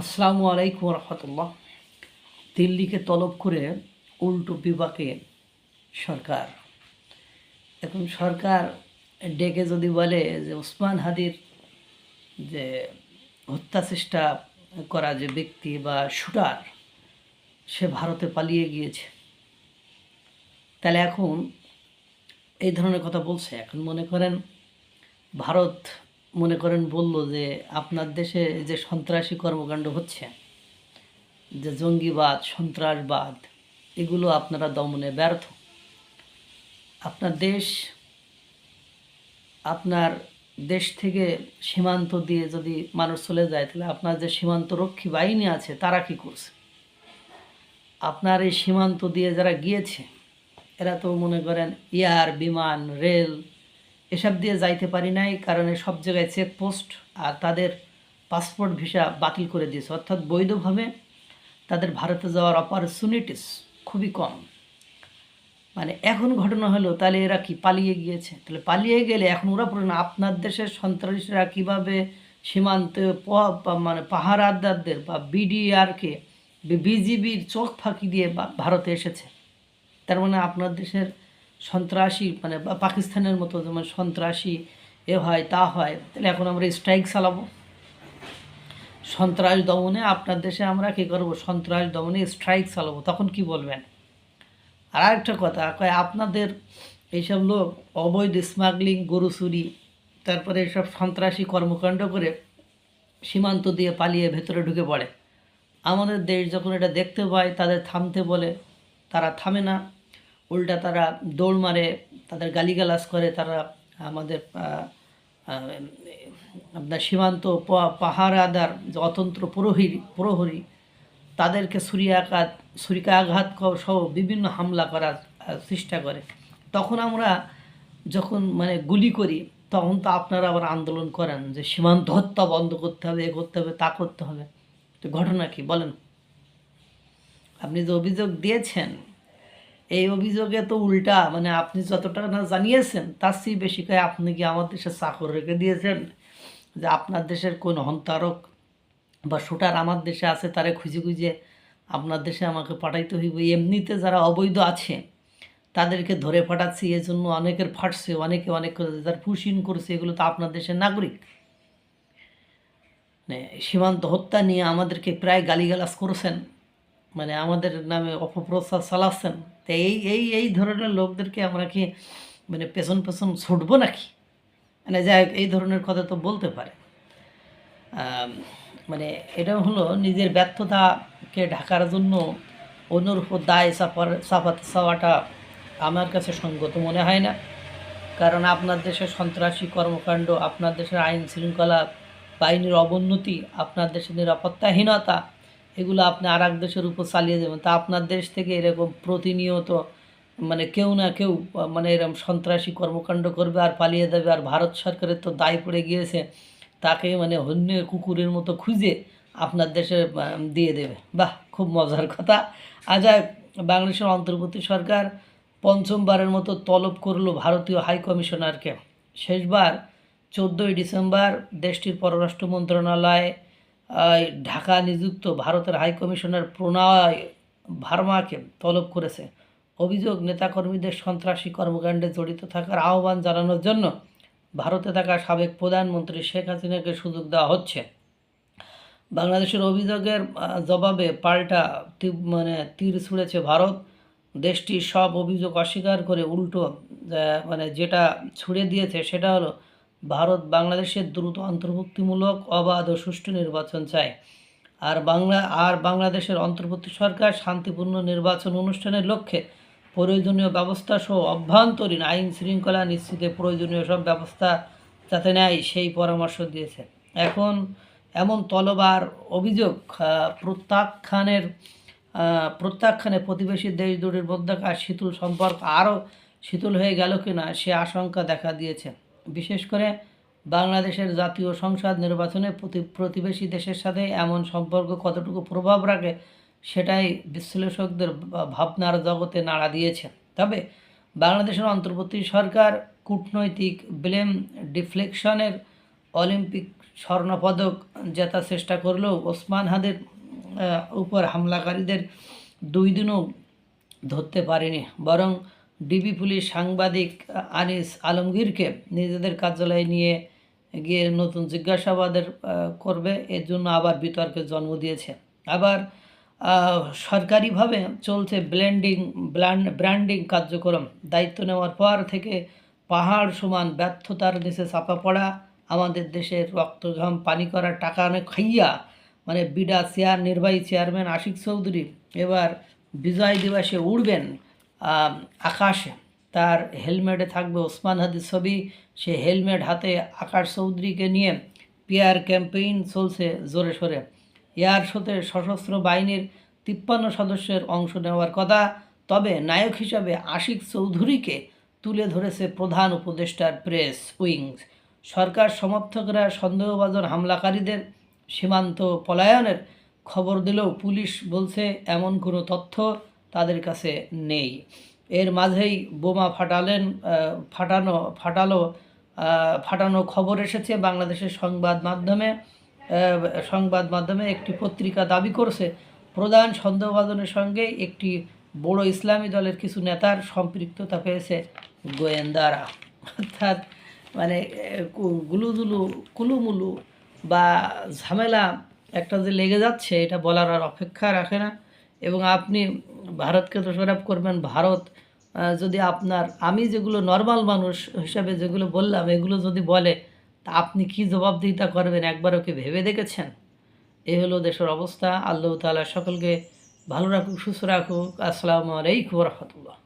আসসালামু আলাইকুম রহমতুল্লাহ দিল্লিকে তলব করে উল্টো বিভাগে সরকার। এখন সরকার ডেকে যদি বলে যে ওসমান হাদির যে হত্যা চেষ্টা করা যে ব্যক্তি বা শুটার, সে ভারতে পালিয়ে গিয়েছে। তাহলে এখন এই ধরনের কথা বলছে। এখন মনে করেন ভারত মনে করেন বলল যে আপনার দেশে যে সন্ত্রাসী কর্মকাণ্ড হচ্ছে, যে জঙ্গিবাদ, সন্ত্রাসবাদ, এগুলো আপনারা দমনে ব্যর্থ। আপনার দেশ আপনার দেশ থেকে সীমান্ত দিয়ে যদি মানুষ চলে যায়, তাহলে আপনার যে সীমান্ত রক্ষী বাহিনী আছে, তারা কি করছে? আপনার এই সীমান্ত দিয়ে যারা গিয়েছে, এরা তো মনে করেন এয়ার, বিমান, রেল এসব দিয়ে যাইতে পারি নাই, কারণে সব জায়গায় চেকপোস্ট আর তাদের পাসপোর্ট ভিসা বাতিল করে দিয়েছে। অর্থাৎ বৈধভাবে তাদের ভারতে যাওয়ার অপরচুনিটিস খুবই কম। মানে এখন ঘটনা হলো, তাহলে এরা কি পালিয়ে গিয়েছে? তাহলে পালিয়ে গেলে এখন ওরা পুরো না, আপনার দেশের সন্ত্রাসীরা কীভাবে সীমান্তে মানে পাহারাদারদের বা বিডিআরকে বিজিবির চোখ ফাঁকি দিয়ে ভারতে এসেছে? তার মানে আপনার দেশের সন্ত্রাসী মানে পাকিস্তানের মতো যেমন সন্ত্রাসী এ হয়, তা হয়, তাহলে এখন আমরা স্ট্রাইক চালাবো। সন্ত্রাস দমনে আপনার দেশে আমরা কী করব? সন্ত্রাস দমনে স্ট্রাইক চালাবো, তখন কি বলবেন? আর একটা কথা, কয় আপনাদের এইসব লোক অবৈধ স্মাগলিং গরু চুরি, তারপরে এইসব সন্ত্রাসী কর্মকাণ্ড করে সীমান্ত দিয়ে পালিয়ে ভেতরে ঢুকে পড়ে। আমাদের দেশ যখন এটা দেখতে পায়, তাদের থামতে বলে, তারা থামে না। উল্টা তারা দৌড় মারে, তাদের গালিগালাজ করে, তারা আমাদের আপনার সীমান্ত পাহারাদার, যে অতন্ত্র প্রহরী প্রহরী, তাদেরকে ছুরিয়াঘাত, ছুরিকাঘাত ক- সহ বিভিন্ন হামলা করার চেষ্টা করে। তখন আমরা যখন মানে গুলি করি, তখন তো আপনারা আবার আন্দোলন করেন যে সীমান্ত হত্যা বন্ধ করতে হবে, এ করতে হবে, তা করতে হবে। তো ঘটনা কি? বলেন। আপনি যে অভিযোগ দিয়েছেন এই অভিযোগে তো উল্টা মানে আপনি যতটা না জানিয়েছেন, তার চেয়ে বেশি করে আপনি কি আমার দেশে চাকর রেখে দিয়েছেন? যে আপনার দেশের কোন হন্তারক বা শুটার আমার দেশে আছে, তারে খুঁজে খুঁজে আপনার দেশে আমাকে পাঠাইতে হইব। এমনিতে যারা অবৈধ আছে, তাদেরকে ধরে পাঠাচ্ছি এই জন্য অনেকের ফাটছে, অনেকে অনেক যারা পুশিন করছে, এগুলো তো আপনার দেশের নাগরিক। মানে সীমান্ত হত্যা নিয়ে আমাদেরকে প্রায় গালিগালাজ করেছেন। মানে আমাদের নামে অপপ্রচার চালাচ্ছেন। তো এই এই এই ধরনের লোকদেরকে আমরা কি মানে পেছন পেছন ছুটবো নাকি? মানে যাই এই ধরনের কথা তো বলতে পারে। মানে এটা হলো নিজের ব্যর্থতাকে ঢাকার জন্য অন্যর উপর দায় চাপার, চাপাতে চাওয়াটা আমার কাছে সঙ্গত মনে হয় না। কারণ আপনার দেশের সন্ত্রাসী কর্মকাণ্ড, আপনার দেশের আইন শৃঙ্খলা বাহিনীর অবনতি, আপনার দেশের নিরাপত্তাহীনতা এগুলো আপনি আর এক দেশের উপর চালিয়ে যাবেন। তা আপনার দেশ থেকে এরকম প্রতিনিয়ত মানে কেউ না কেউ মানে এরকম সন্ত্রাসী কর্মকাণ্ড করবে আর পালিয়ে যাবে। আর ভারত সরকারের তো দায় পড়ে গিয়েছে, তাকে মানে হন্য কুকুরের মতো খুঁজে আপনার দেশে দিয়ে দেবে। বাহ, খুব মজার কথা। আজ বাংলাদেশের অন্তর্বর্তী সরকার পঞ্চমবারের মতো তলব করল ভারতীয় হাই কমিশনারকে। শেষবার চোদ্দোই ডিসেম্বর দেশটির পররাষ্ট্র মন্ত্রণালয় ঢাকা নিযুক্ত ভারতের হাই কমিশনার প্রণয় ভার্মাকে তলব করেছে। অভিযোগ, নেতাকর্মীদের সন্ত্রাসী কর্মকাণ্ডে জড়িত থাকার আহ্বান জানানোর জন্য ভারতে থাকা সাবেক প্রধানমন্ত্রী শেখ হাসিনাকে সুযোগ দেওয়া হচ্ছে। বাংলাদেশের অভিযোগের জবাবে পাল্টা মানে তীর ছুঁড়েছে ভারত। দেশটি সব অভিযোগ অস্বীকার করে উল্টো মানে যেটা ছুড়ে দিয়েছে সেটা হলো ভারত বাংলাদেশের দ্রুত অন্তর্ভুক্তিমূলক অবাধ ও সুষ্ঠু নির্বাচন চায়। আর বাংলা, আর বাংলাদেশের অন্তর্বর্তী সরকার শান্তিপূর্ণ নির্বাচন অনুষ্ঠানের লক্ষ্যে প্রয়োজনীয় ব্যবস্থা সহ অভ্যন্তরীণ আইন শৃঙ্খলা নিশ্চিতে প্রয়োজনীয় সব ব্যবস্থা যাতে নেয়, সেই পরামর্শ দিয়েছে। এখন এমন তলবার অভিযোগ প্রত্যাখ্যানের প্রত্যাখ্যানে প্রতিবেশী দেশ দুটির মধ্যকার শীতল সম্পর্ক আরও শীতল হয়ে গেল কিনা সে আশঙ্কা দেখা দিয়েছে। বিশেষ করে বাংলাদেশের জাতীয় সংসদ নির্বাচনে প্রতি প্রতিবেশী দেশের সাথে এমন সম্পর্ক কতটুকু প্রভাব রাখে সেটাই বিশ্লেষকদের ভাবনার জগতে নাড়া দিয়েছে। তবে বাংলাদেশের অন্তর্বর্তী সরকার কূটনৈতিক ব্লেম ডিফ্লেকশনের অলিম্পিক স্বর্ণপদক জেতার চেষ্টা করলেও ওসমান হাদের উপর হামলাকারীদের দুই দিনও ধরতে পারেনি। বরং ডিবি পুলিশ সাংবাদিক আনিস আলমগীরকে নিজেদের কার্যালয়ে নিয়ে গিয়ে নতুন জিজ্ঞাসাবাদের করবে। এর জন্য আবার বিতর্কের জন্ম দিয়েছে। আবার সরকারিভাবে চলছে ব্ল্যান্ডিং ব্র্যান্ডিং কার্যক্রম। দায়িত্ব নেওয়ার পর থেকে পাহাড় সমান ব্যর্থতার নিচে চাপা পড়া আমাদের দেশের রক্তঘাম পানি করা টাকা অনেক খাইয়া মানে বিডা চেয়ার নির্বাহী চেয়ারম্যান আশিক চৌধুরী এবার বিজয় দিবসে উড়বেন। আম, আকাশে। তার হেলমেটে থাকবে ওসমান হাদির ছবি। সে হেলমেট হাতে আকাশ চৌধুরীকে নিয়ে পিয়ার ক্যাম্পেইন চলছে জোরে সোরে। এয়ার শোতে সশস্ত্র বাহিনীর তিপ্পান্ন সদস্যের অংশ নেওয়ার কথা। তবে নায়ক হিসাবে আশিক চৌধুরীকে তুলে ধরেছে প্রধান উপদেষ্টার প্রেস উইংস। সরকার সমর্থকরা সন্দেহভাজন হামলাকারীদের সীমান্ত পলায়নের খবর দিলেও পুলিশ বলছে, এমন কোনো তথ্য তাদের কাছে নেই। এর মাঝেই বোমা ফাটালেন ফাটানো, ফাটালো ফাটানো খবর এসেছে বাংলাদেশের সংবাদ মাধ্যমে। সংবাদ মাধ্যমে একটি পত্রিকা দাবি করছে, প্রধান সন্দেহভাজনের সঙ্গে একটি বড় ইসলামী দলের কিছু নেতার সম্পৃক্ততা পেয়েছে গোয়েন্দারা। অর্থাৎ মানে গুলুদুলু, কুলুমুলু বা ঝামেলা একটা যে লেগে যাচ্ছে, এটা বলার আর অপেক্ষা রাখে না। এবং আপনি ভারতকে দোষারোপ করবেন, ভারত যদি আপনার, আমি যেগুলো নর্মাল মানুষ হিসাবে যেগুলো বললাম, এগুলো যদি বলে, তা আপনি কি জবাবদিহিতা করবেন? একবার ওকে ভেবে দেখেছেন? এ হলো দেশের অবস্থা। আল্লাহ তালা সকলকে ভালো রাখুক, সুস্থ রাখুক। আসসালামু আলাইকুম রহমতুল্লাহ।